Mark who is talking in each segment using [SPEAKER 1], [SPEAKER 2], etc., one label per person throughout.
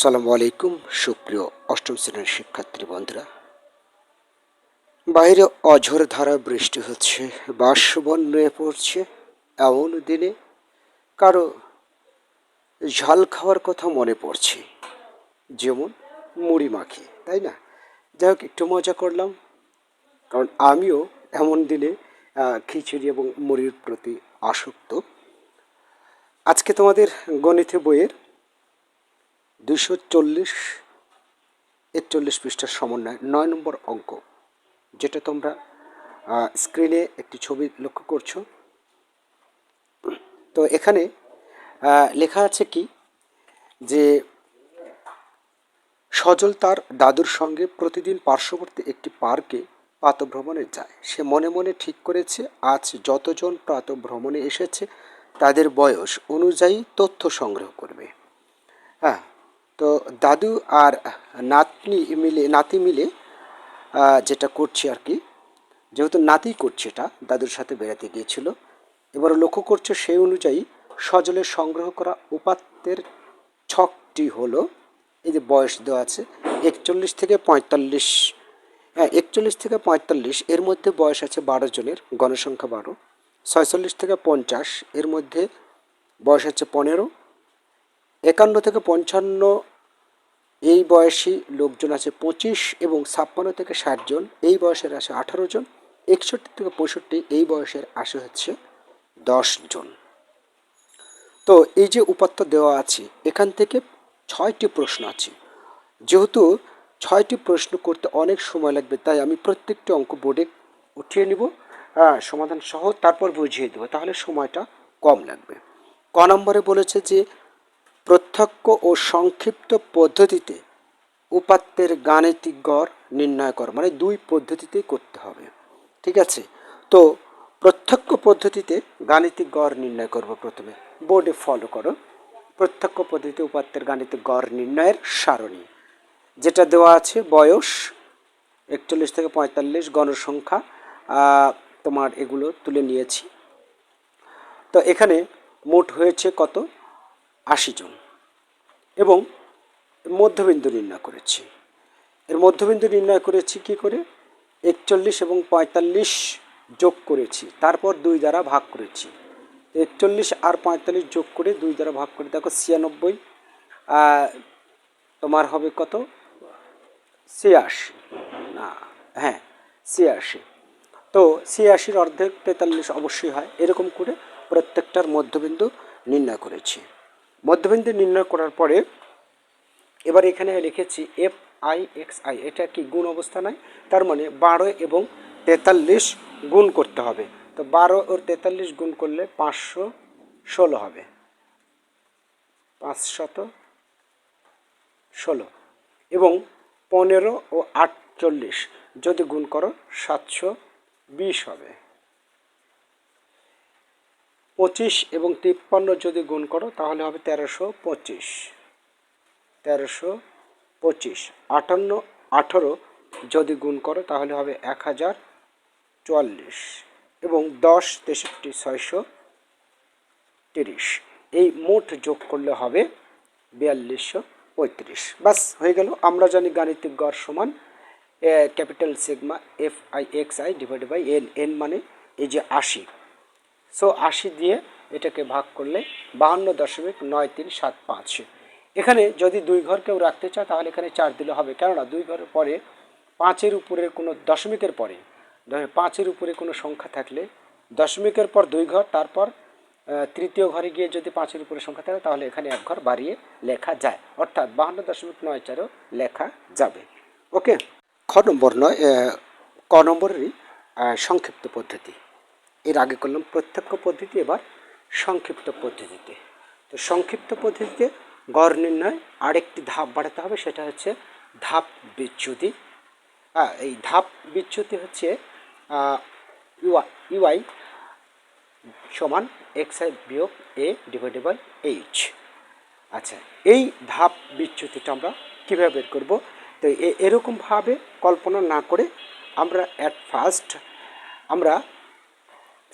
[SPEAKER 1] আসসালামু আলাইকুম, সুপ্রিয় অষ্টম শ্রেণির শিক্ষার্থী বন্ধুরা। বাইরে অঝোর ধারা বৃষ্টি হচ্ছে বাষ্পবন নুয়ে পড়ছে। এমন দিনে কারও ঝাল খাওয়ার কথা মনে পড়ছে, যেমন মুড়ি মাখি, তাই না? যাই হোক, একটু মজা করলাম, কারণ আমিও এমন দিনে খিচুড়ি এবং মুড়ির প্রতি আসক্ত। আজকে তোমাদের গণিত বইয়ের দুশো চল্লিশ, একচল্লিশ পৃষ্ঠার সমন্বয়, নয় নম্বর অঙ্ক, যেটা তোমরা স্ক্রিনে একটি ছবি লক্ষ্য করছ। তো এখানে লেখা আছে কি? যে সজল তার দাদুর সঙ্গে প্রতিদিন পার্শ্ববর্তী একটি পার্কে প্রাতভ্রমণে যায়। সে মনে মনে ঠিক করেছে, আজ যতজন প্রাতভ্রমণে এসেছে, তাদের বয়স অনুযায়ী তথ্য সংগ্রহ করবে। হ্যাঁ তো দাদু আর নাতনি মিলে, নাতি মিলে যেটা করছে আর কি, যেহেতু নাতি করছে এটা, দাদুর সাথে বেড়াতে গিয়েছিল এবার লক্ষ্য করছে সেই অনুযায়ী সজলের সংগ্রহ করা উপাত্তের ছকটি হলো, এই যে বয়স দেওয়া আছে, একচল্লিশ থেকে পঁয়তাল্লিশ হ্যাঁ একচল্লিশ থেকে পঁয়তাল্লিশ, এর মধ্যে বয়স আছে বারো জনের, গণসংখ্যা বারো, ছয়চল্লিশ থেকে পঞ্চাশ, এর মধ্যে বয়স আছে পনেরো, একান্ন থেকে পঞ্চান্ন এই বয়সী লোকজন আছে পঁচিশ এবং ছাপ্পান্ন থেকে ষাট জন, এই বয়সের আসে আঠারো জন, একষট্টি থেকে পঁয়ষট্টি, এই বয়সের আসে হচ্ছে দশ জন। তো এই যে উপাত্ত দেওয়া আছে, এখান থেকে ছয়টি প্রশ্ন আছে। যেহেতু ছয়টি প্রশ্ন করতে অনেক সময় লাগবে, তাই আমি প্রত্যেকটি অঙ্ক বোর্ডে উঠিয়ে নিব হ্যাঁ সমাধান সহ তারপর বুঝিয়ে দেবো, তাহলে সময়টা কম লাগবে। ক নম্বরে বলেছে যে প্রত্যক্ষ ও সংক্ষিপ্ত পদ্ধতিতে উপাত্তের গাণিতিক গড় নির্ণয় কর। মানে দুই পদ্ধতিতেই করতে হবে। ঠিক আছে? তো প্রত্যক্ষ পদ্ধতিতে গাণিতিক গড় নির্ণয় করব প্রথমে। বোর্ডে ফলো করো। প্রত্যক্ষ পদ্ধতিতে উপাত্তের গাণিতিক গড় নির্ণয়ের সারণী। যেটা দেওয়া আছে বয়স একচল্লিশ থেকে পঁয়তাল্লিশ, গণসংখ্যা। তোমার এগুলো তুলে নিয়েছি। তো এখানে মোট হয়েছে কত? আশি জন। এবং মধ্যবিন্দু নির্ণয় করেছি। এর মধ্যবিন্দু নির্ণয় করেছি কি করে? একচল্লিশ এবং পঁয়তাল্লিশ যোগ করেছি, তারপর দুই দ্বারা ভাগ করেছি। একচল্লিশ আর পঁয়তাল্লিশ যোগ করে দুই দ্বারা ভাগ করে, দেখো ছিয়ানব্বই তোমার হবে কত? ছিয়াশি। না হ্যাঁ ছিয়াশি। তো ছিয়াশির অর্ধেক তেতাল্লিশ অবশ্যই হয়। এরকম করে প্রত্যেকটার মধ্যবিন্দু নির্ণয় করেছি। মধ্যবিন্দু নির্ণয় করার পরে এবার এখানে লিখেছি এফ আই এক্স আই এটা কি গুণ অবস্থা নয়? তার মানে বারো এবং তেতাল্লিশ গুণ করতে হবে। তো বারো ও তেতাল্লিশ গুণ করলে পাঁচশো ষোলো হবে। পাঁচশত ষোলো এবং পনেরো ও আটচল্লিশ, যদি গুণ করো, সাতশো বিশ হবে। পঁচিশ এবং তিপ্পান্ন যদি গুণ করো, তাহলে হবে তেরোশো পঁচিশ। তেরোশো পঁচিশ। আটান্ন, আঠারো যদি গুণ করো, তাহলে হবে এক হাজার চুয়াল্লিশ এবং দশ তেষট্টি ছয়শো তিরিশ। এই মোট যোগ করলে হবে বিয়াল্লিশশো পঁয়ত্রিশ। বাস হয়ে গেল। আমরা জানি গাণিতিক গড় সমান capital sigma, F I X I divide by N N মানে এই যে আশি। সো আশি দিয়ে এটাকে ভাগ করলে বাহান্ন দশমিক নয় তিন সাত পাঁচ। এখানে যদি দুই ঘর কেউ রাখতে চায়, তাহলে এখানে চার দিলে হবে। কেননা দুই ঘরের পরে পাঁচের উপরে কোনো দশমিকের পরে পাঁচের উপরে কোনো সংখ্যা থাকলে দশমিকের পর দুই ঘর, তারপর তৃতীয় ঘরে গিয়ে যদি পাঁচের উপরে সংখ্যা থাকে, তাহলে এখানে এক ঘর বাড়িয়ে লেখা যায়। অর্থাৎ বাহান্ন দশমিক নয় চারও লেখা যাবে। ওকে? খ নম্বর নয় ক নম্বরেরই সংক্ষিপ্ত পদ্ধতি। এর আগে করলাম প্রত্যক্ষ পদ্ধতি, এবার সংক্ষিপ্ত পদ্ধতিতে। তো সংক্ষিপ্ত পদ্ধতিতে গড় নির্ণয় আরেকটি ধাপ বাড়াতে হবে, সেটা হচ্ছে ধাপ বিচ্যুতি। হ্যাঁ এই ধাপ বিচ্যুতি হচ্ছে ইউআই ইউআই সমান এক্স আই বিয়োগ এ ডিভাইডেড বাই এইচ আচ্ছা এই ধাপ বিচ্যুতিটা আমরা কীভাবে বের করব? তো এরকমভাবে কল্পনা না করে আমরা অ্যাট ফার্স্ট আমরা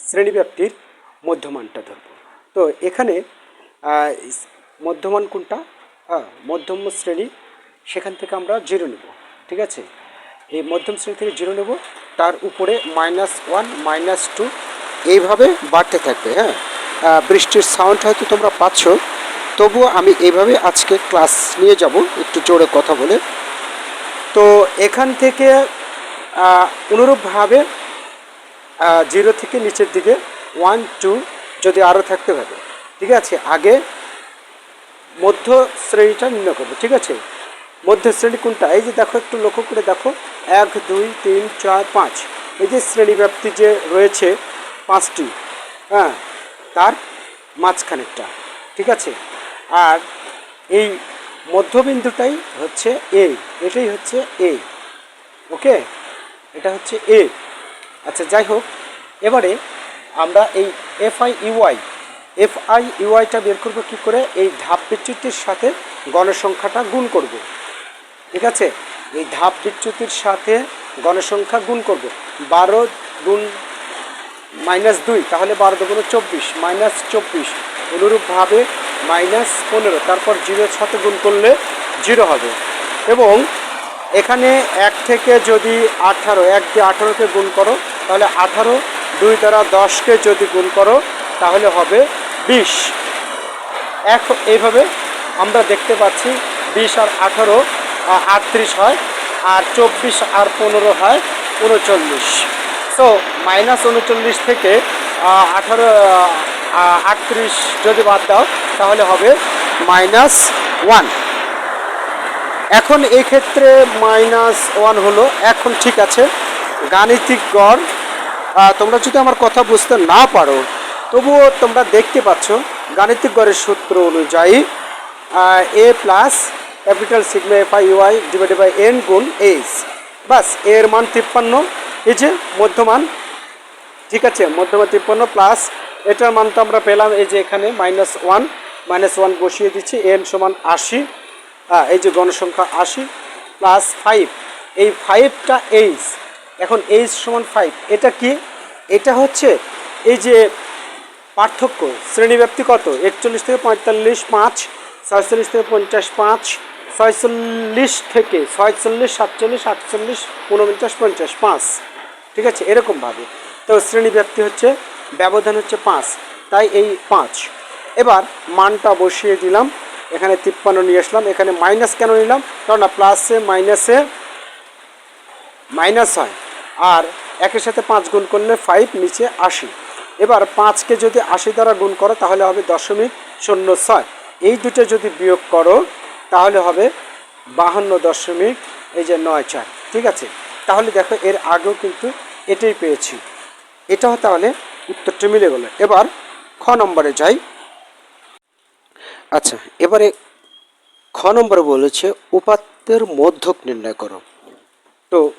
[SPEAKER 1] শ্রেণীব্যাপ্তির মধ্যমানটা ধরব। তো এখানে মধ্যমান কোনটা? হ্যাঁ মধ্যম শ্রেণি, সেখান থেকে আমরা জিরো নেব, ঠিক আছে? এই মধ্যম শ্রেণি থেকে জিরো নেব, তার উপরে মাইনাস ওয়ান, মাইনাস টু, এইভাবে বাড়তে থাকবে হ্যাঁ? বৃষ্টির সাউন্ড হয়তো তোমরা পাচ্ছ, তবুও আমি এইভাবে আজকে ক্লাস নিয়ে যাব, একটু জোরে কথা বলে। তো এখান থেকে অনুরূপভাবে জিরো থেকে নিচের দিকে ওয়ান টু যদি আরও থাকতে পারে ঠিক আছে? আগে মধ্য শ্রেণীটা নির্ণয় করব, ঠিক আছে? মধ্য শ্রেণি কোনটা? এই যে দেখো, একটু লক্ষ্য করে দেখো। এক, দুই, তিন, চার, পাঁচ। এই যে শ্রেণীব্যাপ্তি যে রয়েছে, পাঁচটি হ্যাঁ তার মাঝখানেরটা, ঠিক আছে? আর এই মধ্যবিন্দুটাই হচ্ছে এ এটাই হচ্ছে এ ওকে এটা হচ্ছে এ আচ্ছা যাই হোক, এবারে আমরা এই F I U I F I ইউআইটা বের করব কী করে? এই ধাপ বিচ্যুতির সাথে গণসংখ্যাটা গুণ করব। ঠিক আছে? এই ধাপ বিচ্যুতির সাথে গণসংখ্যা গুণ করব। বারো গুণ মাইনাস দুই, তাহলে বারো দুগুণ চব্বিশ, মাইনাস চব্বিশ, অনুরূপভাবে মাইনাস পনেরো, তারপর জিরোর সাথে গুণ করলে জিরো হবে। এবং এখানে এক থেকে যদি আঠারো, এক দিয়ে আঠারোকে গুণ করো তাহলে আঠারো, দুই দ্বারা দশকে যদি গুণ করো, তাহলে হবে বিশ। এক এইভাবে আমরা দেখতে পাচ্ছি বিশ আর আঠারো আটত্রিশ হয়, আর চব্বিশ আর পনেরো হয় উনচল্লিশ। সো মাইনাস উনচল্লিশ থেকে আঠারো আটত্রিশ যদি বাদ দাও, তাহলে হবে মাইনাস ওয়ান এখন এই ক্ষেত্রে মাইনাস ওয়ান হলো, এখন ঠিক আছে, গাণিতিক গড় তোমরা যদি আমার কথা বুঝতে না পারো, তবুও তোমরা দেখতে পাচ্ছ, গাণিতিক গড়ের সূত্র অনুযায়ী A plus capital sigma F I U I divided by N গুণ এইচ বাস, এর মান তিপ্পান্ন, এই যে মধ্যমান, ঠিক আছে, মধ্যমান তিপ্পান্ন প্লাস এটার মান তো আমরা পেলাম এই যে এখানে মাইনাস ওয়ান মাইনাস ওয়ান বসিয়ে দিচ্ছি এন সমান আশি হ্যাঁ এই যে গণসংখ্যা আশি প্লাস ফাইভ এই ফাইভটা এইচ এখন এইচ সমান ফাইভ এটা কি? এটা হচ্ছে এই যে পার্থক্য, শ্রেণীব্যাপ্তি কত? একচল্লিশ থেকে পঁয়তাল্লিশ, পাঁচ, ছয়চল্লিশ থেকে পঞ্চাশ, পাঁচ, ছয়চল্লিশ থেকে ছয়চল্লিশ, সাতচল্লিশ, আটচল্লিশ উনপঞ্চাশ পঞ্চাশ, পাঁচ। ঠিক আছে? এরকমভাবে তো শ্রেণীব্যাপ্তি হচ্ছে, ব্যবধান হচ্ছে পাঁচ, তাই এই পাঁচ। এবার মানটা বসিয়ে দিলাম, এখানে তিপ্পান্ন নিয়ে আসলাম, এখানে মাইনাস কেন নিলাম? কারণ প্লাসে মাইনাসে মাইনাস হয়। আর একের সাথে পাঁচ গুণ করলে ফাইভ নিচে আশি। এবার পাঁচকে যদি আশি দ্বারা গুণ করো, তাহলে হবে দশমিক শূন্য ছয়। এই দুটো যদি বিয়োগ করো, তাহলে হবে বাহান্ন দশমিক, এই যে নয় চার। ঠিক আছে? তাহলে দেখো, এর আগেও কিন্তু এটাই পেয়েছি। এটাও তাহলে উত্তরটা মিলে গেল। এবার খ নম্বরে যাই। আচ্ছা এবারে খ নম্বরে বলেছে, উপাত্তের মধ্যক নির্ণয় করো। তো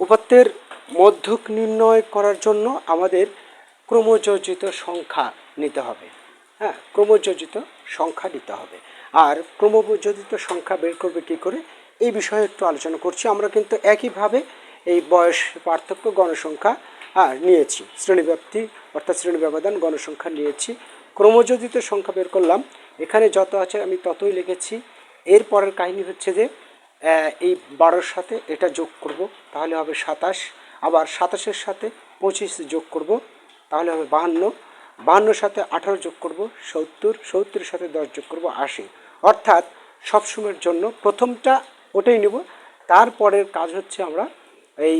[SPEAKER 1] উপাত্তের মধ্যক নির্ণয় করার জন্য আমাদের ক্রমযোজিত সংখ্যা নিতে হবে। হ্যাঁ ক্রমযোজিত সংখ্যা নিতে হবে। আর ক্রমযোজিত সংখ্যা বের করবে কী করে? এই বিষয়ে একটু আলোচনা করছি। আমরা কিন্তু একইভাবে এই বয়স পার্থক্য গণসংখ্যা হ্যাঁ নিয়েছি। শ্রেণীব্যাপ্তি অর্থাৎ শ্রেণি ব্যবধান গণসংখ্যা নিয়েছি। ক্রমযোজিত সংখ্যা বের করলাম। এখানে যত আছে আমি ততই লিখেছি। এর পরের কাহিনী হচ্ছে যে এই বারোর সাথে এটা যোগ করব, তাহলে হবে সাতাশ। আবার সাতাশের সাথে পঁচিশ যোগ করব, তাহলে হবে বাহান্ন। বাহান্নর সাথে আঠারো যোগ করব, সত্তর। সত্তরের সাথে দশ যোগ করব, আশি। অর্থাৎ সবসময়ের জন্য প্রথমটা ওটাই নেব, তারপরের কাজ হচ্ছে আমরা এই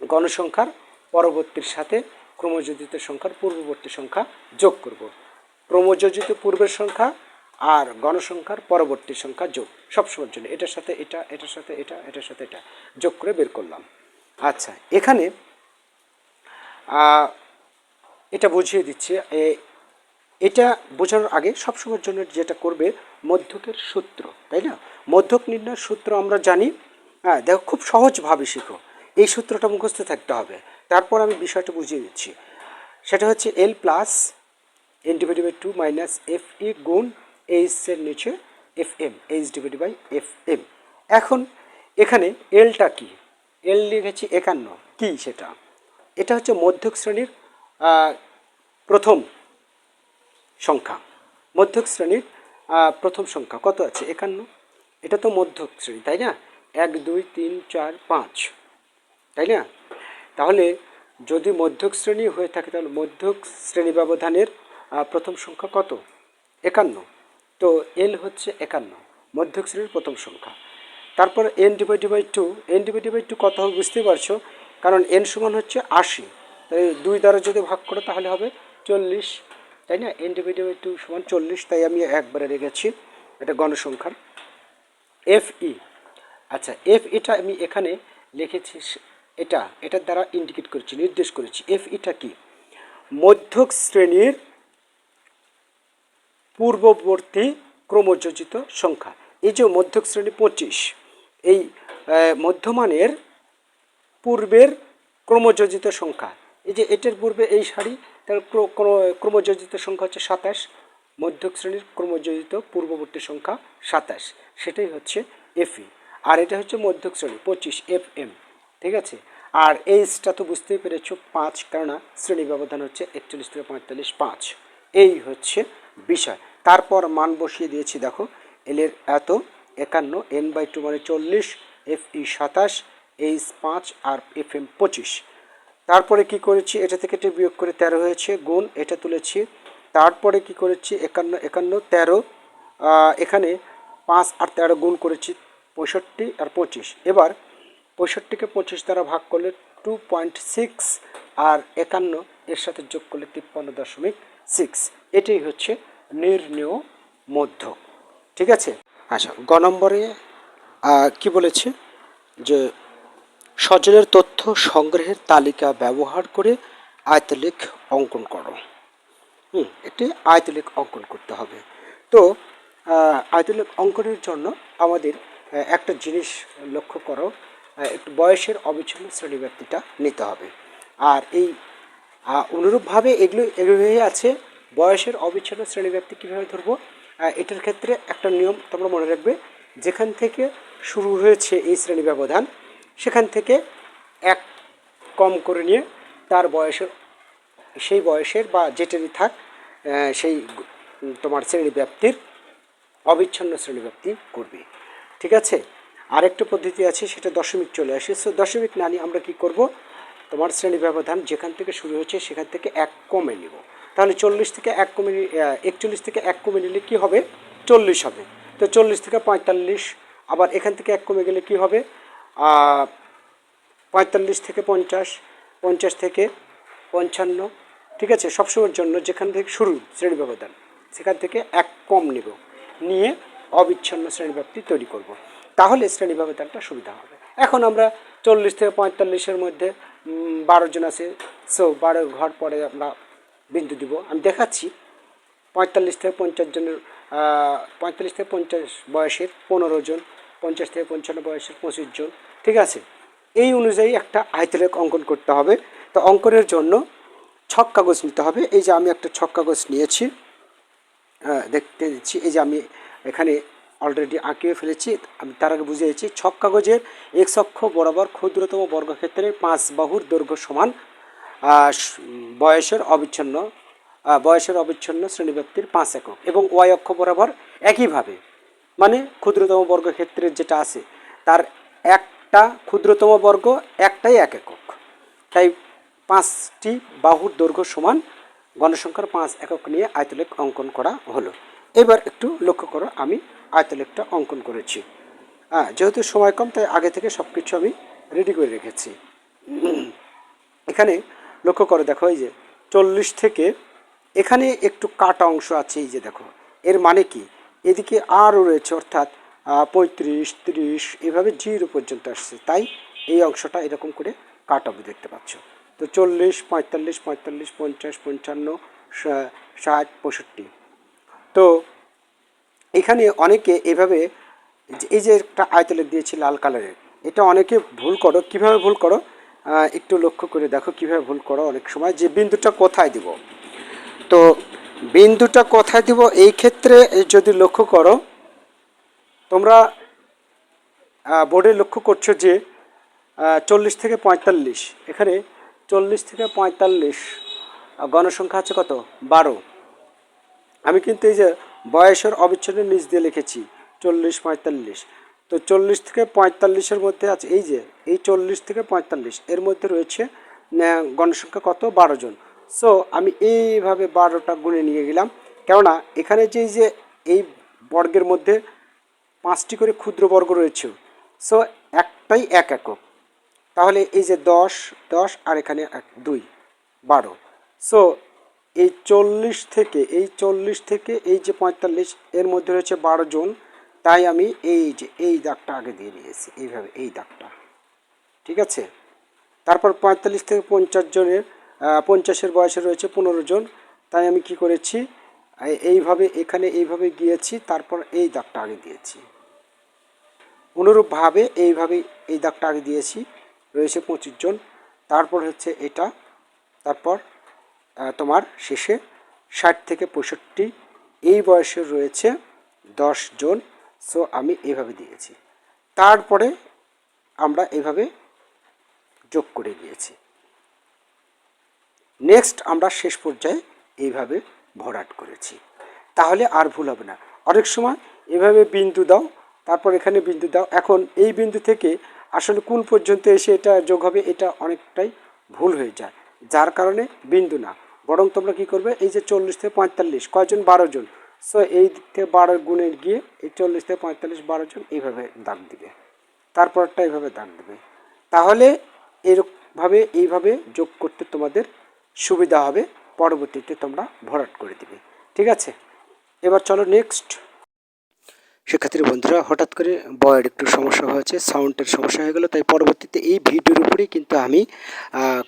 [SPEAKER 1] গণসংখ্যার পরবর্তীর সাথে ক্রমযোজিত সংখ্যার পূর্ববর্তী সংখ্যা যোগ করব। ক্রমযোজিত পূর্বের সংখ্যা আর গণসংখ্যার পরবর্তী সংখ্যা যোগ। সবসময়ের জন্য এটার সাথে এটা, এটার সাথে এটা, এটার সাথে এটা যোগ করে বের করলাম। আচ্ছা এখানে এটা বুঝিয়ে দিচ্ছে এটা বোঝানোর আগে সবসময়ের জন্য যেটা করবে মধ্যকের সূত্র, তাই না? মধ্যক নির্ণয়ের সূত্র আমরা জানি হ্যাঁ দেখো খুব সহজভাবে শিখো। এই সূত্রটা মুখস্থ থাকতে হবে। তারপর আমি বিষয়টা বুঝিয়ে দিচ্ছি। সেটা হচ্ছে L plus by two minus F E গুণ এইচের নিচে F M H divided by F M এখন এখানে এলটা কি? এল লিখেছি একান্ন। কি সেটা? এটা হচ্ছে মধ্যক শ্রেণির প্রথম সংখ্যা। মধ্যক শ্রেণির প্রথম সংখ্যা। কত আছে? একান্ন। এটা তো মধ্যক শ্রেণি, তাই না? এক, দুই, তিন, চার, পাঁচ। তাই না? তাহলে যদি মধ্যক শ্রেণি হয়ে থাকে, তাহলে মধ্যক শ্রেণি ব্যবধানের প্রথম সংখ্যা কত? একান্ন। তো এল হচ্ছে একান্ন, মধ্যক শ্রেণির প্রথম সংখ্যা। তারপর N divide by two N divide by two কত হবে, বুঝতেই পারছ? কারণ এন সমান হচ্ছে আশি, তাই দুই দ্বারা যদি ভাগ করো তাহলে হবে চল্লিশ, তাই না? এন ডিভাইড বাই টু সমান চল্লিশ, তাই আমি একবারে রেখেছি, এটা গণসংখ্যার। এফ ই আচ্ছা এফ এটা আমি এখানে লিখেছি, এটা, এটার দ্বারা ইন্ডিকেট করেছি, নির্দেশ করেছি। এফ ইটা কি? মধ্যক শ্রেণির পূর্ববর্তী ক্রমযোজিত সংখ্যা। এই যে মধ্যক শ্রেণি পঁচিশ, এই মধ্যমানের পূর্বের ক্রমযোজিত সংখ্যা। এই যে এটার পূর্বে এই শাড়ি তার ক্র- ক্র- ক্রমযোজিত সংখ্যা হচ্ছে সাতাশ, মধ্যক শ্রেণির ক্রমযোজিত পূর্ববর্তী সংখ্যা সাতাশ। সেটাই হচ্ছে এফই আর এটা হচ্ছে মধ্যক শ্রেণি, পঁচিশ এফ এম ঠিক আছে? আর এইচটা তো বুঝতেই পেরেছ, পাঁচ, কেননা শ্রেণি ব্যবধান হচ্ছে একচল্লিশ থেকে পঁয়তাল্লিশ, পাঁচ। এই হচ্ছে বিষয়। তারপর মান বসিয়ে দিয়েছি, দেখো এলের এত, একান্ন এন বাই টু মানে চল্লিশ এফ ই সাতাশ এইচ পাঁচ, আর এফ এম পঁচিশ। তারপরে কি করেছি? এটা থেকে এটা বিয়োগ করে তেরো হয়েছে, গুণ এটা তুলেছি। তারপরে কি করেছি? একান্ন একান্ন, তেরো এখানে পাঁচ আর তেরো গুণ করেছি, পঁয়ষট্টি আর পঁচিশ। এবার পঁয়ষট্টিকে পঁচিশ দ্বারা ভাগ করলে টু পয়েন্ট সিক্স আর একান্ন এর সাথে যোগ করলে তিপ্পান্ন দশমিক সিক্স এটাই হচ্ছে নির্ণেয় মধ্য। ঠিক আছে? আচ্ছা গ নম্বরে কি বলেছে? যে সজলের তথ্য সংগ্রহের তালিকা ব্যবহার করে আয়তলেখ অঙ্কন করো। হুম একটি আয়তলেখ অঙ্কন করতে হবে। তো আহ, আয়তলেখ অঙ্কনের জন্য আমাদের একটা জিনিস লক্ষ্য করো। একটু বয়সের অবিচ্ছিন্ন শ্রেণীব্যক্তিটা নিতে হবে। আর এই অনুরূপভাবে এগুলো এগুলোই আছে। বয়সের অবিচ্ছিন্ন শ্রেণীব্যক্তি কীভাবে ধরবো? এটার ক্ষেত্রে একটা নিয়ম তোমরা মনে রাখবে। যেখান থেকে শুরু হয়েছে এই শ্রেণি ব্যবধান, সেখান থেকে এক কম করে নিয়ে তার বয়সের, সেই বয়সের বা যেটারই থাক সেই তোমার শ্রেণি ব্যাপ্তির অবিচ্ছিন্ন শ্রেণি ব্যাপ্তি করবে। ঠিক আছে? আরেকটা পদ্ধতি আছে, সেটা দশমিক চলে আসে। সো দশমিক না নিয়ে আমরা কি করব? তোমার শ্রেণি ব্যবধান যেখান থেকে শুরু হয়েছে, সেখান থেকে এক কমে নিব। তাহলে চল্লিশ থেকে এক কমে একচল্লিশ থেকে এক কমে নিলে কী হবে? চল্লিশ হবে। তো চল্লিশ থেকে পঁয়তাল্লিশ, আবার এখান থেকে এক কমে গেলে কি হবে? পঁয়তাল্লিশ থেকে পঞ্চাশ পঞ্চাশ থেকে পঞ্চান্ন, ঠিক আছে? সবসময়ের জন্য যেখান থেকে শুরু শ্রেণি ব্যবধান, সেখান থেকে এক কম নেব। নিয়ে অবিচ্ছিন্ন শ্রেণীব্যাপ্তি তৈরি করব। তাহলে শ্রেণি ব্যবধানটা সুবিধা হবে। এখন আমরা চল্লিশ থেকে পঁয়তাল্লিশের মধ্যে বারো জন আছে। সো বারো ঘর পরে আমরা বিন্দু দিব। আমি দেখাচ্ছি পঁয়তাল্লিশ থেকে পঞ্চাশ জনের পঁয়তাল্লিশ থেকে পঞ্চাশ বয়সের পনেরো জন, পঞ্চাশ থেকে পঞ্চান্ন বয়সের পঁচিশ জন। ঠিক আছে? এই অনুযায়ী একটা আয়তরেখ অঙ্কন করতে হবে। তো অঙ্কনের জন্য ছক কাগজ নিতে হবে। এই যে আমি একটা ছক কাগজ নিয়েছি দেখতে দিচ্ছি। এই যে আমি এখানে অলরেডি আঁকিয়ে ফেলেছি, আমি তার আগে বুঝিয়েছি। ছক কাগজের এক অক্ষ বরাবর ক্ষুদ্রতম বর্গক্ষেত্রের পাঁচ বাহুর দৈর্ঘ্য সমান বয়সের অবিচ্ছিন্ন বয়সের অবিচ্ছিন্ন শ্রেণীব্যক্তির পাঁচ একক এবং ওয়াই অক্ষ বরাবর একইভাবে। মানে ক্ষুদ্রতম বর্গক্ষেত্রের যেটা আছে, তার একটা ক্ষুদ্রতম বর্গ একটাই এক একক। তাই পাঁচটি বাহুর দৈর্ঘ্য সমান গণসংখ্যার পাঁচ একক নিয়ে আয়তলেখ অঙ্কন করা হলো। এবার একটু লক্ষ্য করো, আমি আয়তলেখটা অঙ্কন করেছি। হ্যাঁ যেহেতু সময় কম, তাই আগে থেকে সব কিছু আমি রেডি করে রেখেছি। এখানে লক্ষ্য করে, দেখো এই যে চল্লিশ থেকে, এখানে একটু কাটা অংশ আছে, এই যে দেখো। এর মানে কি? এদিকে আরও রয়েছে, অর্থাৎ পঁয়ত্রিশ, তিরিশ, এভাবে জিরো পর্যন্ত আসছে। তাই এই অংশটা এরকম করে কাটাবো, দেখতে পাচ্ছ। তো চল্লিশ, পঁয়তাল্লিশ পঁয়তাল্লিশ, পঞ্চাশ, পঞ্চান্ন ষাট, পঁয়ষট্টি। তো এখানে অনেকে এভাবে এই যে একটা আয়তলেখ দিয়েছি লাল কালারের এটা অনেকে ভুল করো। কীভাবে ভুল করো? একটু লক্ষ্য করে দেখো কীভাবে ভুল করো। অনেক সময় যে বিন্দুটা কোথায় দিব? তো বিন্দুটা কোথায় দিব? এই ক্ষেত্রে যদি লক্ষ্য করো, তোমরা বোর্ডে লক্ষ্য করছ যে চল্লিশ থেকে পঁয়তাল্লিশ, এখানে চল্লিশ থেকে পঁয়তাল্লিশ গণসংখ্যা আছে কত? বারো। আমি কিন্তু এই যে বয়সের অবিচ্ছিন্ন নিচ দিয়ে লিখেছি, চল্লিশ পঁয়তাল্লিশ। তো চল্লিশ থেকে পঁয়তাল্লিশের মধ্যে আছে, এই যে, এই চল্লিশ থেকে পঁয়তাল্লিশ, এর মধ্যে রয়েছে গণসংখ্যা কত? বারো জন। সো আমি এইভাবে বারোটা গুণে নিয়ে গেলাম। কেননা, এখানে যে, এই যে, এই বর্গের মধ্যে পাঁচটি করে ক্ষুদ্র বর্গ রয়েছে সো একটাই এক একক। তাহলে এই যে দশ দশ, আর এখানে এক, দুই, বারো। সো এই চল্লিশ থেকে, এই চল্লিশ থেকে এই যে পঁয়তাল্লিশ, এর মধ্যে রয়েছে বারো জন। তাই আমি এই যে, এই দাগটা আগে দিয়ে নিয়েছি এইভাবে এই দাগটা। ঠিক আছে? তারপর পঁয়তাল্লিশ থেকে পঞ্চাশ জনের পঞ্চাশের বয়সে রয়েছে পনেরো জন। তাই আমি কি করেছি? এইভাবে, এখানে এইভাবে গিয়েছি, তারপর এই দাগটা আগে দিয়েছি। অনুরূপভাবে এইভাবে এই দাগটা আগে দিয়েছি, রয়েছে পঁচিশ জন। তারপর হচ্ছে এটা, তারপর তোমার শেষে ষাট থেকে পঁয়ষট্টি, এই বয়সে রয়েছে দশ জন। সো আমি এইভাবে দিয়েছি। তারপরে আমরা এইভাবে যোগ করে দিয়েছি। নেক্সট আমরা শেষ পর্যায়ে এইভাবে ভরাট করেছি। তাহলে আর ভুল হবে না। অনেক সময় এভাবে বিন্দু দাও, তারপর এখানে বিন্দু দাও। এখন এই বিন্দু থেকে আসলে কোন পর্যন্ত এসে এটা যোগ হবে, এটা অনেকটাই ভুল হয়ে যায়। যার কারণে বিন্দু না। বরং তোমরা কি করবে? এই যে চল্লিশ থেকে পঁয়তাল্লিশ, কয়জন? বারো জন। সো এই দিক থেকে বারো গুণে গিয়ে এই চল্লিশ থেকে পঁয়তাল্লিশ, বারো জন এইভাবে দাগ দিবে। তারপরটা এইভাবে দাগ দেবে। তাহলে এরকমভাবে, এইভাবে যোগ করতে তোমাদের সুবিধা হবে। পরবর্তীতে তোমরা ভরাট করে দিবে। ঠিক আছে? এবার চলো নেক্সট শিক্ষার্থী বন্ধুরা, হঠাৎ করে বয়ের একটু সমস্যা হয়েছে সাউন্ডের সমস্যা হয়ে গেল, তাই পরবর্তীতে এই ভিডিওর উপরেই কিন্তু আমি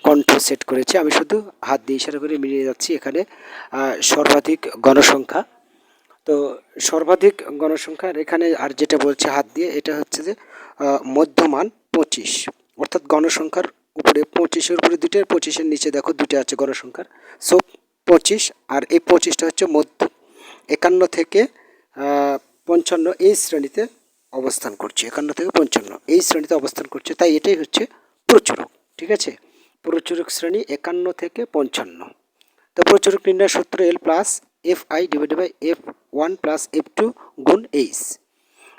[SPEAKER 1] কণ্ঠ সেট করেছি। আমি শুধু হাত দিয়ে ইশারা করে মিলিয়ে যাচ্ছি এখানে সর্বাধিক গণসংখ্যা। তো সর্বাধিক গণসংখ্যার এখানে আর যেটা বলছে হাত দিয়ে, এটা হচ্ছে যে মধ্যমান পঁচিশ। অর্থাৎ গণসংখ্যার উপরে পঁচিশের উপরে দুইটা, আর পঁচিশের নিচে দেখো দুইটা আছে গণসংখ্যার। সো পঁচিশ, আর এই পঁচিশটা হচ্ছে মধ্য। একান্ন থেকে পঞ্চান্ন এই শ্রেণীতে অবস্থান করছে, একান্ন থেকে পঞ্চান্ন এই শ্রেণীতে অবস্থান করছে, তাই এটাই হচ্ছে প্রচুরক, ঠিক আছে? প্রচুরক শ্রেণি একান্ন থেকে পঞ্চান্ন। তো প্রচুরক নির্ণয় সূত্র L plus F I divided by F one plus F two গুণ এইচ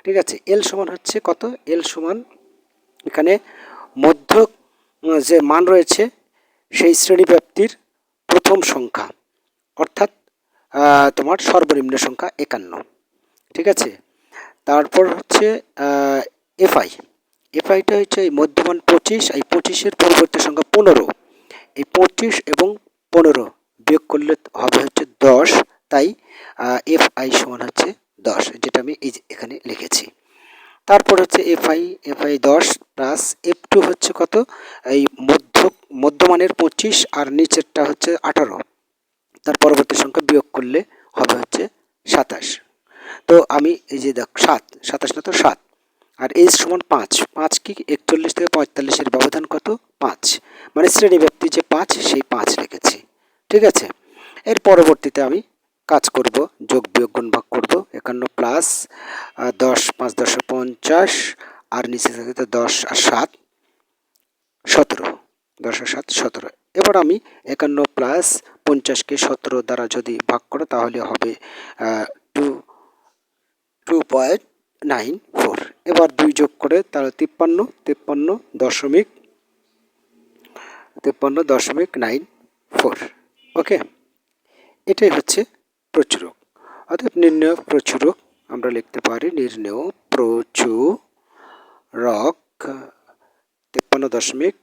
[SPEAKER 1] ঠিক আছে? এল সমান হচ্ছে কত? এল সমান এখানে মধ্য যে মান রয়েছে, সেই শ্রেণি ব্যাপ্তির প্রথম সংখ্যা, অর্থাৎ তোমার সর্বনিম্ন সংখ্যা একান্ন। ঠিক আছে? তারপর হচ্ছে এফআই এফআইটা হচ্ছে এই মধ্যমান পঁচিশ এই পঁচিশের পরবর্তী সংখ্যা পনেরো। এই পঁচিশ এবং পনেরো বিয়োগ করলে হবে হচ্ছে দশ, তাই এফ আই সমান হচ্ছে দশ, যেটা আমি এই এখানে লিখেছি। তারপর হচ্ছে এফআই এফআই দশ প্লাস এফ টু হচ্ছে কত? এই মধ্য, মধ্যমানের পঁচিশ, আর নিচেরটা হচ্ছে আঠারো। তার পরবর্তী সংখ্যা বিয়োগ করলে হবে হচ্ছে সাতাশ। তো আমি এই যে দেখ, সাত, সাতাশ না তো সাত। আর এইচ সমান পাঁচ পাঁচ কি একচল্লিশ থেকে পঁয়তাল্লিশের ব্যবধান কত? পাঁচ। মানে শ্রেণি যে পাঁচ, সেই পাঁচ রেখেছি। ঠিক আছে? এর পরবর্তীতে আমি কাজ করব, যোগ বিয়োগ গুণ ভাগ করব, একান্ন প্লাস দশ, পাঁচ দশ পঞ্চাশ, আর নিচে থাকে দশ আর সাত, সতেরো। দশ আর সাত, সতেরো। এবার আমি একান্ন প্লাস পঞ্চাশকে সতেরো দ্বারা যদি ভাগ করো, তাহলে হবে two two point nine four এবার দুই যোগ করে তাহলে তিপ্পান্ন তিপ্পান্ন দশমিক তিপ্পান্ন দশমিক নাইন ফোর ওকে? এটাই হচ্ছে প্রচুরক। অর্থাৎ নির্ণয় প্রচুরক আমরা লিখতে পারি, নির্ণয় প্রচুরক তিপ্পান্ন দশমিক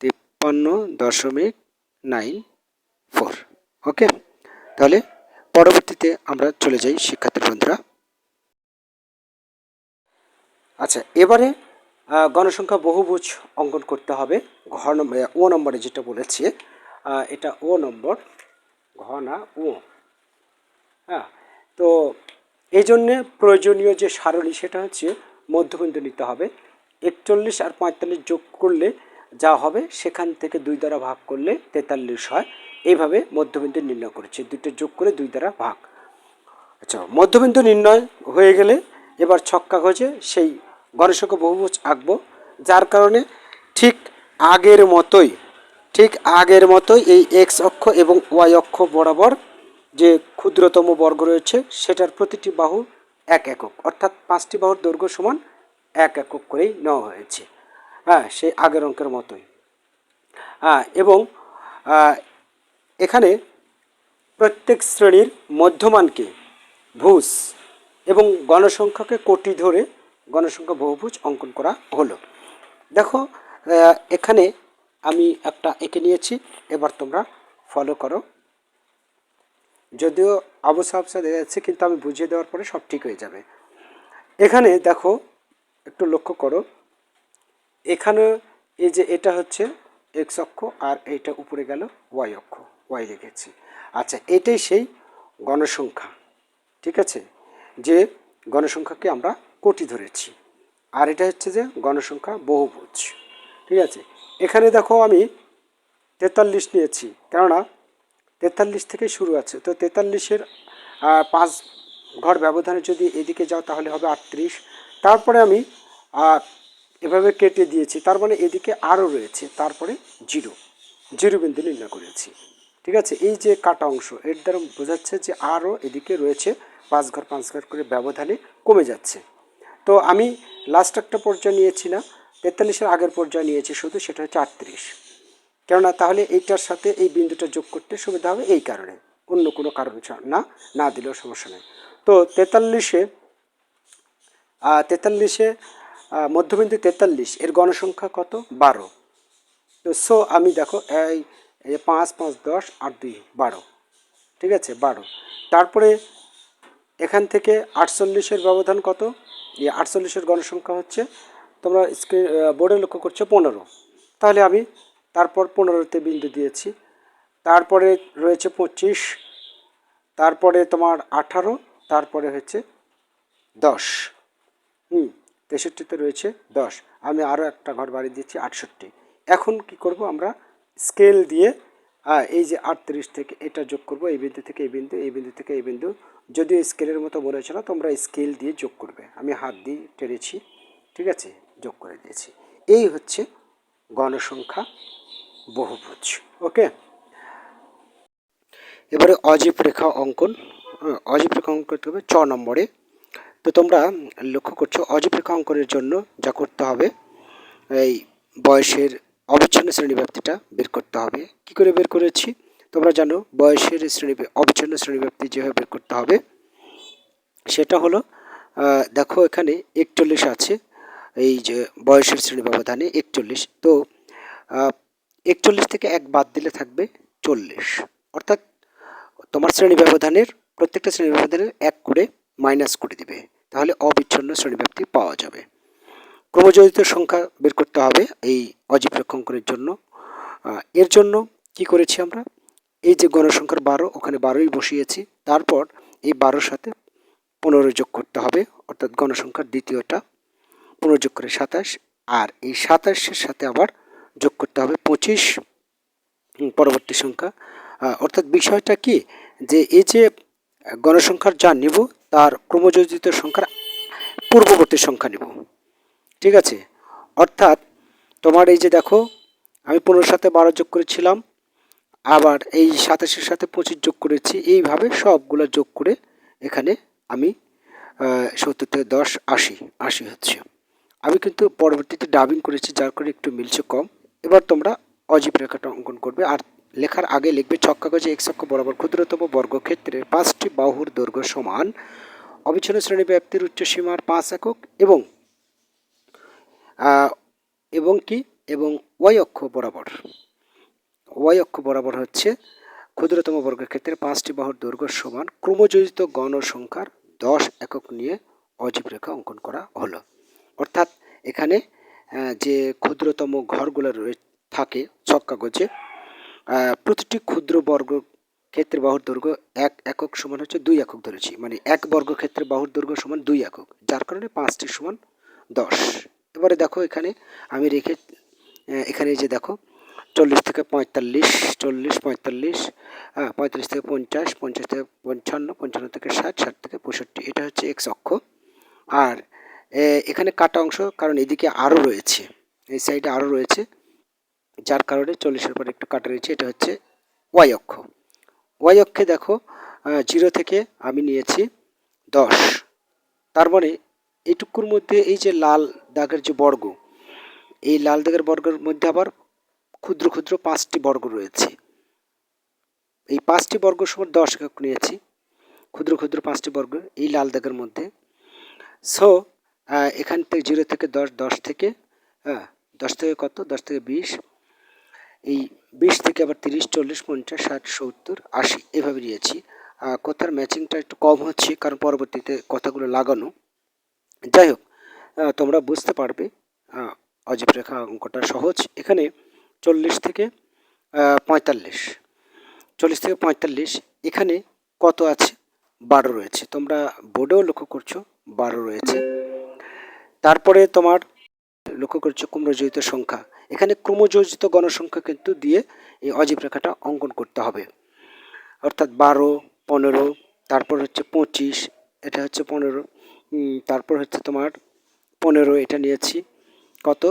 [SPEAKER 1] তিপ্পান্ন দশমিক নাইন ফোর ওকে? তাহলে পরবর্তীতে আমরা চলে যাই, শিক্ষার্থী বন্ধুরা। আচ্ছা এবারে গণসংখ্যা বহুভুজ অঙ্কন করতে হবে। ঘ নম্বর ও নম্বরে যেটা বলেছে এটা ও নম্বর, ঘ না ও হ্যাঁ তো এই জন্যে প্রয়োজনীয় যে সারণী সেটা হচ্ছে মধ্যবিন্দু নিতে হবে। একচল্লিশ আর পঁয়তাল্লিশ যোগ করলে যা হবে, সেখান থেকে দুই দ্বারা ভাগ করলে তেতাল্লিশ হয়। এইভাবে মধ্যবিন্দু নির্ণয় করেছে। দুটো যোগ করে দুই দ্বারা ভাগ। আচ্ছা মধ্যবিন্দু নির্ণয় হয়ে গেলে এবার ছক কাগজে সেই গণসংখ্যা বহুভুজ আঁকবো, যার কারণে ঠিক আগের মতোই, ঠিক আগের মতোই এই এক্স অক্ষ এবং ওয়াই অক্ষ বরাবর যে ক্ষুদ্রতম বর্গ রয়েছে, সেটার প্রতিটি বাহু এক একক, অর্থাৎ পাঁচটি বাহুর দৈর্ঘ্য সমান এক একক করেই নেওয়া হয়েছে। হ্যাঁ সেই আগের অঙ্কের মতোই। হ্যাঁ এবং এখানে প্রত্যেক শ্রেণির মধ্যমানকে ভুজ এবং গণসংখ্যাকে কোটি ধরে গণসংখ্যা বহুভুজ অঙ্কন করা হলো। দেখো এখানে আমি একটা এঁকে নিয়েছি, এবার তোমরা ফলো করো। যদিও আবসা আবসা দেখা যাচ্ছে কিন্তু আমি বুঝিয়ে দেওয়ার পরে সব ঠিক হয়ে যাবে। এখানে দেখো, একটু লক্ষ্য করো। এখানে এই যে এটা হচ্ছে এক্স অক্ষ আর এইটা উপরে গেল ওয়াই অক্ষ। ওয়াই লিখেছি আচ্ছা এটাই সেই গণসংখ্যা, ঠিক আছে? যে গণসংখ্যাকে আমরা কোটি ধরেছি। আর এটা হচ্ছে যে গণসংখ্যা বহুভুজ, ঠিক আছে? এখানে দেখো আমি তেতাল্লিশ নিয়েছি, কেননা তেতাল্লিশ থেকে শুরু আছে। তো তেতাল্লিশের পাঁচ ঘর ব্যবধানে যদি এদিকে যাও তাহলে হবে আটত্রিশ। তারপরে আমি এভাবে কেটে দিয়েছি, তার মানে এদিকে আরও রয়েছে, তারপরে জিরো। জিরো বিন্দু নির্ণয় করেছি। ঠিক আছে? এই যে কাটা অংশ, এর দ্বারা বোঝাচ্ছে যে আরও এদিকে রয়েছে পাঁচ ঘর পাঁচ ঘর করে ব্যবধানে কমে যাচ্ছে। তো আমি লাস্ট একটা পর্যায়ে নিয়েছি না তেতাল্লিশের আগের পর্যায়ে নিয়েছি, শুধু সেটা হচ্ছে আটত্রিশ। কেননা তাহলে এইটার সাথে এই বিন্দুটা যোগ করতে সুবিধা হবে এই কারণে, অন্য কোনো কারণ না না দিলেও সমস্যা নেই। তো তেতাল্লিশে তেতাল্লিশে মধ্যবিন্দু তেতাল্লিশ, এর গণসংখ্যা কত? বারো। তো সো আমি দেখো, এই এই যে পাঁচ পাঁচ, দশ আট দুই, বারো। ঠিক আছে? বারো। তারপরে এখান থেকে আটচল্লিশের ব্যবধান কত? এই আটচল্লিশের গণসংখ্যা হচ্ছে, তোমরা স্ক্রিন বোর্ডে লক্ষ্য করছ পনেরো। তাহলে আমি তারপর পনেরোতে বিন্দু দিয়েছি। তারপরে রয়েছে পঁচিশ, তারপরে তোমার আঠারো, তারপরে হচ্ছে দশ। হুম, তেষট্টিতে রয়েছে দশ। আমি আরও একটা ঘর বাড়ি দিচ্ছি আটষট্টি। এখন কি করব আমরা? স্কেল দিয়ে এই যে আটত্রিশ থেকে এটা যোগ করব, এই বিন্দু থেকে এই বিন্দু এই বিন্দু থেকে এই বিন্দু, যদিও স্কেলের মতো মনে হচ্ছে না, তোমরা স্কেল দিয়ে যোগ করবে। আমি হাত দিয়ে টেনেছি, ঠিক আছে? যোগ করে দিয়েছি। এই হচ্ছে গণসংখ্যা বহুভুজ, ওকে? এবারে অজীব রেখা অঙ্কন অজীব রেখা অঙ্কন করতে হবে ছ নম্বরে। তো তোমরা লক্ষ্য করছ, অজীব রেখা অঙ্কনের জন্য যা করতে হবে, এই বয়সের অবিচ্ছিন্ন শ্রেণীব্যাপ্তিটা বের করতে হবে। কি করে বের করেছি? তোমরা জানো, বয়সের শ্রেণি অবিচ্ছিন্ন শ্রেণীব্যাপ্তি যেভাবে বের করতে হবে, সেটা হলো দেখো এখানে একচল্লিশ আছে, এই যে বয়সের শ্রেণি ব্যবধানে একচল্লিশ। তো একচল্লিশ থেকে এক বাদ দিলে থাকবে চল্লিশ। অর্থাৎ তোমার শ্রেণি ব্যবধানের, প্রত্যেকটা শ্রেণি ব্যবধানের এক করে মাইনাস করে দিবে। তাহলে অবিচ্ছিন্ন শ্রেণীব্যাপ্তি পাওয়া যাবে। ক্রমজড়িত সংখ্যা বের করতে হবে এই অজীব রেখাঙ্কনের জন্য। এর জন্য কি করেছি আমরা? এই যে গণসংখ্যার বারো, ওখানে বারোই বসিয়েছি। তারপর এই বারোর সাথে পনেরো যোগ করতে হবে, অর্থাৎ গণসংখ্যার দ্বিতীয়টা, পনেরো যোগ করে সাতাশ। আর এই সাতাশের সাথে আবার যোগ করতে হবে পঁচিশ পরবর্তী সংখ্যা। অর্থাৎ বিষয়টা কি? যে এই যে গণসংখ্যার যা নিব, তার ক্রমযোজিত সংখ্যার পূর্ববর্তী সংখ্যা নিব। ঠিক আছে? অর্থাৎ তোমার এই যে দেখো, আমি পনেরোর সাথে বারো যোগ করেছিলাম, আবার এই সাতাশের সাথে পঁচিশ যোগ করেছি, এইভাবে সবগুলো যোগ করে এখানে আমি সত্তর থেকে দশ, আশি আশি হচ্ছে। আমি কিন্তু পরবর্তীতে ডাবিং করেছি, যার করে একটু মিলছে কম। এবার তোমরা অজীব রেখাটা অঙ্কন করবে, আর লেখার আগে লিখবে ছক কাগজে এক অক্ষ বরাবর ক্ষুদ্রতম বর্গক্ষেত্রে পাঁচটি বাহুর দৈর্ঘ্য সমান অবিচ্ছিন্ন শ্রেণি ব্যাপ্তির উচ্চ সীমার পাঁচ একক এবং এবং কি? এবং ওয়াই অক্ষ বরাবর। ওয়াই অক্ষ বরাবর হচ্ছে ক্ষুদ্রতম বর্গক্ষেত্রে পাঁচটি বাহুর দৈর্ঘ্য সমান ক্রমযোজিত গণসংখ্যার দশ একক নিয়ে অজীব রেখা অঙ্কন করা হলো। অর্থাৎ এখানে যে ক্ষুদ্রতম ঘরগুলো রয়ে থাকে ছক কাগজে প্রতিটি ক্ষুদ্র বর্গ ক্ষেত্রে বাহুর দৈর্ঘ্য এক একক সমান হচ্ছে দুই একক ধরেছি। মানে এক বর্গ ক্ষেত্রে বাহুর দৈর্ঘ্য সমান দুই একক যার কারণে পাঁচটি সমান দশ। এবারে দেখো এখানে। আমি রেখে এখানে যে দেখো, চল্লিশ থেকে পঁয়তাল্লিশ, চল্লিশ, পঁয়তাল্লিশ হ্যাঁ পঁয়তাল্লিশ থেকে পঞ্চাশ পঞ্চাশ থেকে পঞ্চান্ন পঞ্চান্ন থেকে ষাট ষাট থেকে পঁয়ষট্টি। এটা হচ্ছে এক্স অক্ষ। আর এখানে কাটা অংশ, কারণ এদিকে আরও রয়েছে। এই সাইডে আরও রয়েছে। যার কারণে চল্লিশের পর একটু কাটা রয়েছে। এটা হচ্ছে ওয়াই অক্ষ। ওয়াই অক্ষে দেখো জিরো থেকে আমি নিয়েছি দশ। তার মানে এইটুকুর মধ্যে এই যে লাল দাগের যে বর্গ, এই লাল দাগের বর্গের মধ্যে আবার ক্ষুদ্র ক্ষুদ্র পাঁচটি বর্গ রয়েছে। এই পাঁচটি বর্গ সমান দশ একক নিয়েছি, ক্ষুদ্র ক্ষুদ্র পাঁচটি বর্গ এই লাল দাগের মধ্যে। সো এখান থেকে জিরো থেকে দশ দশ থেকে হ্যাঁ দশ থেকে কত? দশ থেকে বিশ। এই বিশ থেকে আবার তিরিশ, চল্লিশ, পঞ্চাশ, ষাট, সত্তর, আশি এভাবে নিয়েছি। কথার ম্যাচিংটা একটু কম হচ্ছে, কারণ পরবর্তীতে কথাগুলো লাগানো। যাই হোক তোমরা বুঝতে পারবে। অজীব রেখা অঙ্কটা সহজ। এখানে চল্লিশ থেকে পঁয়তাল্লিশ। চল্লিশ থেকে পঁয়তাল্লিশ, এখানে কত আছে? বারো রয়েছে। তোমরা বোর্ডেও লক্ষ্য করছ, বারো রয়েছে। তারপরে তোমার লক্ষ্য করছ ক্রমযোজিত সংখ্যা। এখানে ক্রমযোজিত গণসংখ্যা কিন্তু দিয়ে এই অজীব রেখাটা অঙ্কন করতে হবে। অর্থাৎ বারো, পনেরো, তারপর হচ্ছে পঁচিশ, এটা হচ্ছে পনেরো তারপর হচ্ছে তোমার পনেরো, এটা নিয়েছি। কত?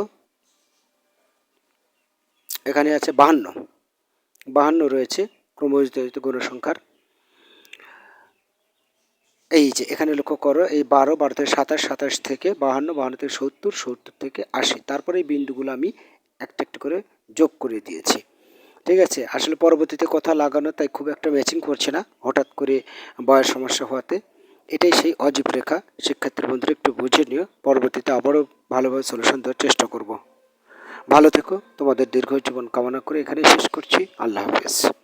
[SPEAKER 1] এখানে আছে বাহান্ন। বাহান্ন রয়েছে ক্রমযোজিত গণসংখ্যার। এই যে, এখানে লক্ষ্য করো, এই বারো বারো থেকে সাতাশ সাতাশ থেকে বাহান্ন বাহান্ন থেকে সত্তর সত্তর থেকে আশি। তারপরে এই বিন্দুগুলো আমি একটা একটা করে যোগ করে দিয়েছি। ঠিক আছে? আসলে পরবর্তীতে কথা লাগানো, তাই খুব একটা ম্যাচিং করছে না। হঠাৎ করে বয়স সমস্যা হওয়াতে। এটাই সেই অজীব রেখা। শিক্ষার্থীর বন্ধুরা একটু বুঝে নিও। পরবর্তীতে আবারও ভালোভাবে সলিউশন দেওয়ার চেষ্টা করব। ভালো থেকো। তোমাদের দীর্ঘ জীবন কামনা করে এখানেই শেষ করছি। আল্লাহ হাফেজ।